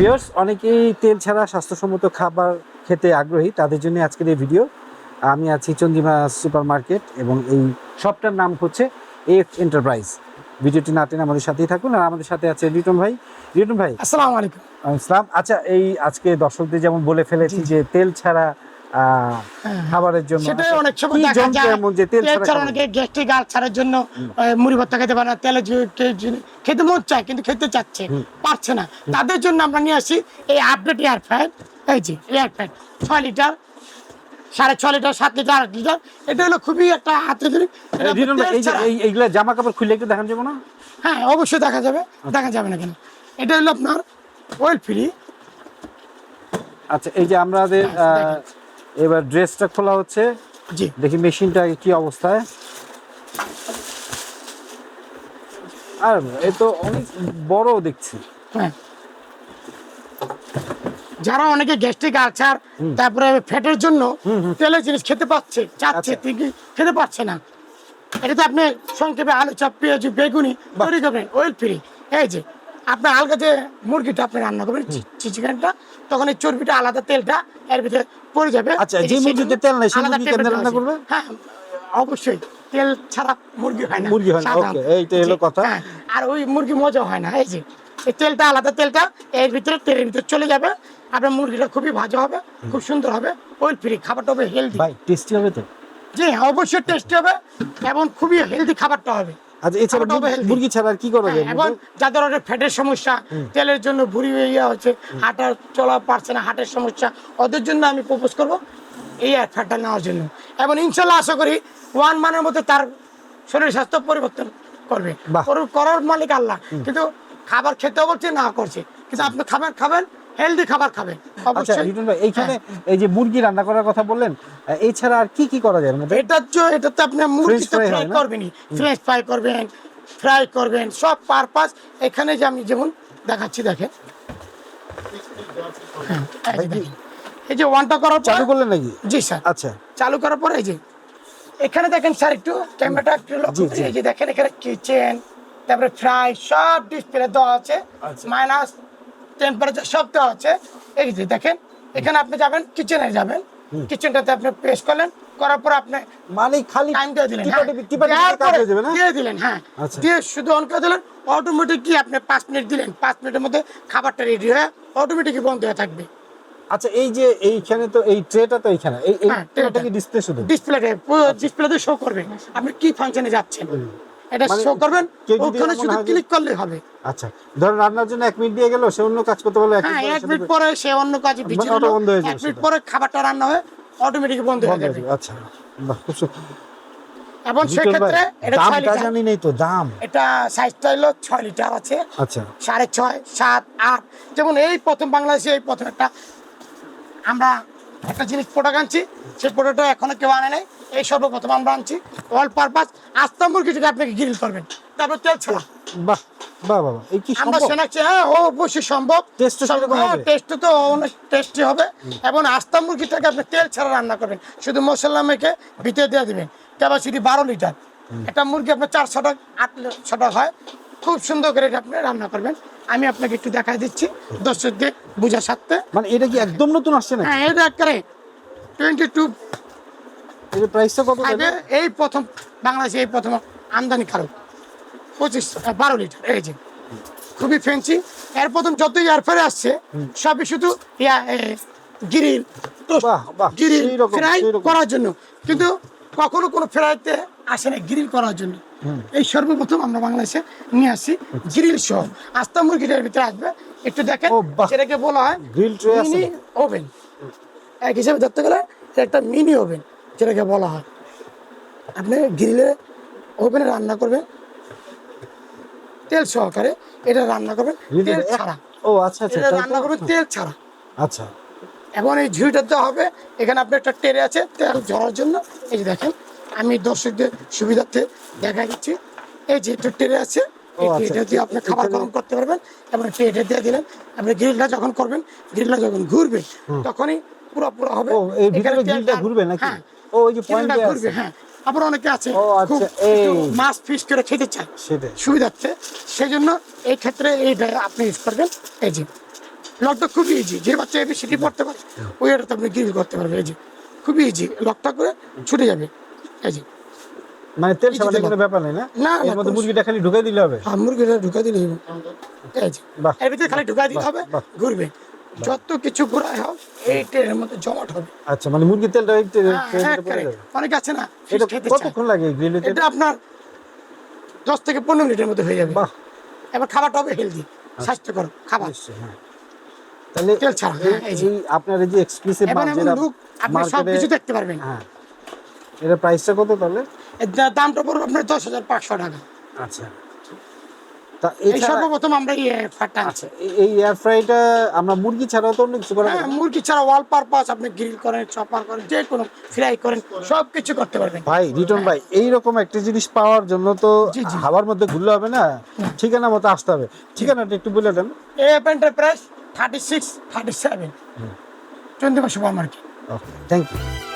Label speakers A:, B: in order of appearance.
A: Viewers অনেকেই তেল ছাড়া স্বাস্থ্যসম্মত খাবার খেতে আগ্রহী তাদের জন্য আজকের এই ভিডিও আমি আছি চন্দ্রিমা সুপার মার্কেট এবং এই শপটার নাম হচ্ছে এফ এন্টারপ্রাইজ ভিডিওটি না টেনে আমাদের সাথেই থাকুন। আর আমাদের সাথে আছে রিটন ভাই। রিটন ভাই।
B: আসসালামু আলাইকুম।
A: আসসালাম। আচ্ছা এই আজকে দর্শকদের যেমন বলে ফেলেছি যে তেল ছাড়া খাবারের জন্য
B: সেটাই
A: আচ্ছা,
B: অনেক সময় দেখা যায়।
A: এমন যে তেল ছাড়া
B: অনেকে গ্যাস্ট্রিক আলসারের জন্য মুড়ি ভর্তা খেতে পারে না তেলে খেতে মন চায় কিন্তু খেতে চাচ্ছে পারছে না। তাদের জন্য আমরা নিয়ে আসি এই আপডেট এয়ার এই যে এয়ার ছয় লিটার সাড়ে ছ লিটার সাত লিটার আট লিটার এটা হলো খুবই একটা হাতে
A: এইগুলা জামা কাপড় খুলে একটু দেখান যাব না?
B: হ্যাঁ অবশ্যই দেখা যাবে দেখা যাবে না কেন? এটা হলো আপনার অয়েল ফ্রি
A: আচ্ছা এই যে আমাদের এবার ড্রেসটা খোলা হচ্ছে।
B: জি।
A: দেখি মেশিনটা কি অবস্থায়। আর এ তো অনেক বড় দেখছি।
B: হ্যাঁ। যারা অনেকে গ্যাস্ট্রিক আলসার তারপরে ফ্যাটের জন্য তেলের জিনিস খেতে পাচ্ছে চাচ্ছে
A: আচ্ছা।
B: খেতে পারছে না। এটাতে আপনি সংক্ষেপে আলু চাপ পেঁয়াজ বেগুনি তৈরি করবেন অয়েল ফ্রি এই যে আপনি হালকা যে মুরগিটা আপনি রান্না করবেন চিকেনটা তখন এই চর্বিটা আলাদা তেলটা এর ভিতরে পড়ে যাবে।
A: আচ্ছা, যে মুরগিতে তেল নাই, সেই মুরগি কেমনে রান্না করবে?
B: হ্যাঁ অবশ্যই। তেল ছাড়া মুরগি হয় না
A: মুরগি হয় না, okay, এইটা হলো কথা।
B: হ্যাঁ, আর ওই মুরগি মজা হয় না এই যে এই তেলটা আলাদা তেলটা এর ভিতরে তেলের ভিতরে চলে যাবে। আপনার মুরগিটা খুবই ভাজা হবে খুব সুন্দর হবে অয়েল ফ্রি খাবারটা হবে হেলদি
A: ভাই টেস্টি হবে তো?
B: জি হ্যাঁ, অবশ্যই টেস্টি হবে এবং খুবই হেলদি খাবারটা হবে।
A: আচ্ছা এছাড়া
B: খাবারটা হবে
A: মুরগি- ছাড়া আর কি করা যায়?
B: হ্যাঁ, যাদের ফ্যাটের সমস্যা তেলের জন্য ভুড়ি ইয়ে হচ্ছে হাঁটা চলা পারছে না হার্টের সমস্যা ওদের জন্য আমি প্রপোজ করব এই ফ্যাটটা নেওয়ার জন্য। এবং ইনশাল্লাহ আশা করি ওয়ান মানের মধ্যে তার শরীর স্বাস্থ্য পরিবর্তন করবে। করার মালিক আল্লাহ। কিন্তু খাবার খেতেও বলছে না করছে। কিন্তু আপনি খাবার খাবেন হেলদি খাবার খাবেন।
A: আচ্ছা ভাই এইখানে এই যে মুরগি রান্না করার কথা বললেন এছাড়া আর কি কি করা যায়
B: এটার জন্য এটাতে আপনি মুরগি
A: fry
B: ফ্রাই করবেনই। ফ্রেঞ্চ ফ্রাই করবেন ফ্রাই করবেন সব পারপাস এখানে যে আমি যেমন দেখাচ্ছি দেখেন। হ্যাঁ, এই যে ওয়ানটা করার
A: চালু করলেন নাকি?
B: জি স্যার।
A: আচ্ছা।
B: চালু করার পরে এই যে এখানে দেখেন স্যার একটু ক্যামেরাটা একটু লক্ষ্য করে, এই যে দেখেন এখানে কিচেন তারপরে ফ্রাই সব ডিসপ্লে দেওয়া আছে।
A: আচ্ছা।
B: মাইনাস টেম্পারেচার সব দেওয়া আছে এই যে দেখেন এখানে আপনি যাবেন কিচেনে যাবেন। কিচেনটাতে আপনি প্রেস করলেন করার পর আপনি
A: মানে খালি
B: টাইম দিয়ে দিলেন হ্যাঁ।
A: হয়ে?
B: দিয়ে দিলেন হ্যাঁ।
A: আচ্ছা।
B: দিয়ে শুধু অন করে দিলেন অটোমেটিক কি আপনি পাঁচ মিনিট দিলেন। পাঁচ মিনিটের মধ্যে খাবারটা রেডি হয়ে অটোমেটিক বন্ধ হয়ে থাকবে।
A: আচ্ছা এই যে এইখানে তো এই ট্রেটা তো এইখানে। এই
B: হ্যাঁ,
A: ট্রেটা
B: tray
A: কি ডিসপ্লে শুধু?
B: ডিসপ্লেতে ডিসপ্লেতে শো করবে। আপনি কি ফাংশনে যাচ্ছেন? এটা
A: মানে
B: শো করবেন ওখানে শুধু ক্লিক করলে হবে।
A: আচ্ছা ধরুন রান্নার জন্য এক মিনিট দিয়ে গেল সে অন্য কাজ করতে পারল
B: হ্যাঁ এক মিনিট পরে সে অন্য কাজে বিজি
A: মানে
B: হলো।
A: হয়ে
B: এক মিনিট পরে খাবারটা রান্না হয়ে অটোমেটিক বন্ধ হয়ে যাবে।
A: আচ্ছা।
B: এবং সেক্ষেত্রে এটা ছয় লিটার।
A: জানি নেই তো দাম?
B: এটা সাইজটা হলো ছয় লিটার আছে।
A: আচ্ছা।
B: সাড়ে ছয় সাত আট। যেমন এই প্রথম বাংলাদেশে এই প্রথম একটা আমরা একটা জিনিস প্রোডাক্ট আনছি সেই প্রোডাক্টটা এখনও কেউ আনে নাই। এই সর্বপ্রথম আমরা আনছি অল পারপাস আস্তা মুরগিটাকে আপনাকে গ্রিল করবেন। তারপর তেল ছাড়া।
A: বাহ বাহ বাবা এই কি
B: আমরা শোনাচ্ছি হ্যাঁ ও অবশ্যই সম্ভব।
A: টেস্ট?
B: টেস্ট তো টেস্টি হবে। এবং আস্তা মুরগিটাকে আপনি তেল ছাড়া রান্না করবেন। শুধু মশলা মেখে ভিতরে দিয়ে দিবেন। ক্যাপাসিটি বারো লিটার একটা মুরগি আপনার চারশো টাকা আটশো টাকা হয়। খুব সুন্দর করে এটা আপনি রান্না করবেন। আমি আপনাকে একটু দেখাই দিচ্ছি দর্শকদের বোঝার সাথে
A: মানে এটা কি একদম নতুন আসছে না
B: হ্যাঁ এটা একেবারে টোয়েন্টি টু
A: এর প্রাইসটা কত
B: এই প্রথম বাংলাদেশে এই প্রথম আমদানি কারক পঁচিশ বারো লিটার এই যে। খুবই ফ্যান্সি এর প্রথম যত আসছে সবই শুধু ইয়া গিরিল গিরিল ফ্রাই করার জন্য। কিন্তু কখনো কোনো ফ্রাইতে আসে না গ্রিল করার জন্য। এই সর্বপ্রথম আমরা বাংলাদেশে নিয়ে আসি গ্রিল সহ। আস্তা মুরগিটার ভিতরে আসবে। একটু দেখেন। সেটাকে বলা হয় মিনি ওভেন এক হিসাবে ধরতে গেলে একটা মিনি ওভেন যেটাকে বলা হয়। আপনি গ্রিলে ওভেনে রান্না করবেন। তেল সহকারে এটা রান্না করবেন তেল ছাড়া।
A: ও আচ্ছা আচ্ছা
B: এটা রান্না করবেন তেল ছাড়া।
A: আচ্ছা।
B: এবং এই ঝুড়িটা দেওয়া হবে এখানে আপনার একটা টেরে আছে তেল ঝরার জন্য এই যে দেখেন আমি দর্শকদের সুবিধার্থে দেখা দিচ্ছি। এই যে একটা টেরে আছে
A: ও, আচ্ছা।
B: দিয়ে আপনি খাবার গরম করতে পারবেন এবং টেরে দিয়ে দিলেন আপনি গ্রিলটা যখন করবেন গ্রিলটা যখন ঘুরবে তখনই পুরো পুরো হবে।
A: ও এই ভিতরে গ্রিলটা ঘুরবে নাকি?
B: হ্যাঁ
A: ও ওই যে পয়েন্ট
B: ঘুরবে হ্যাঁ। আবার অনেকে আছে
A: ও, আচ্ছা,
B: খুব। মাছ ফিশ করে খেতে চায়। সুবিধার্থে সেই জন্য এই ক্ষেত্রে এইটা আপনি ইউজ করবেন এই যে। লকটা খুবই ইজি যে বাচ্চা এমনি সিটি পড়তে পারে ওই আপনি গ্রিল করতে পারবে এই যে। খুবই ইজি লকটা করে ছুটে যাবে এই যে।
A: মানে তেল সাবানের কোনো ব্যাপার নেই না?
B: না,
A: এর মধ্যে মুরগিটা খালি ঢুকাই দিলে হবে?
B: আর মুরগিটা ঢুকা দিলে এই যে।
A: বাহ।
B: এর ভিতরে খালি ঢুকা দিতে হবে। ঘুরবে। যত কিছু ঘোরায় হোক এই ট্রেনের মধ্যে জমাট হবে।
A: আচ্ছা মানে মুরগির তেলটা এই
B: হ্যাঁ, হ্যাঁ, অনেকে আছে না
A: এটা। কতক্ষণ লাগে গ্রিলে
B: এটা আপনার দশ থেকে পনেরো মিনিটের মধ্যে হয়ে যাবে।
A: বাহ।
B: এবার খাবারটা হবে হেলদি স্বাস্থ্যকর খাবার।
A: হ্যাঁ। তাহলে
B: তেল ছাড়া,
A: এই-
B: হ্যাঁ,
A: আপনার এই যে এক্সক্লুসিভ যেটা
B: আপনি সব কিছু দেখতে পারবেন।
A: হ্যাঁ। এটা প্রাইসটা কত তাহলে?
B: এর দামটা পড়বে আপনার দশ হাজার পাঁচশো টাকা।
A: আচ্ছা। তা
B: এই সর্বপ্রথম আমরা এই
A: আচ্ছা এই- আমরা মুরগি ছাড়াও তো অন্য কিছু করা
B: হ্যাঁ মুরগি ছাড়া পারপাস আপনি গ্রিল করেন চপার করেন যে কোনো ফ্রাই করেন সব কিছু করতে পারবেন।
A: ভাই রিটন ভাই একটা জিনিস পাওয়ার জন্য তো। হাওয়ার মধ্যে ঘুরলে হবে না? ঠিকানা মতো আসতে হবে। ঠিকানাটা একটু বলে দেন।
B: Enterprise thirty six thirty seven Chandrima super market.
A: Okay thank you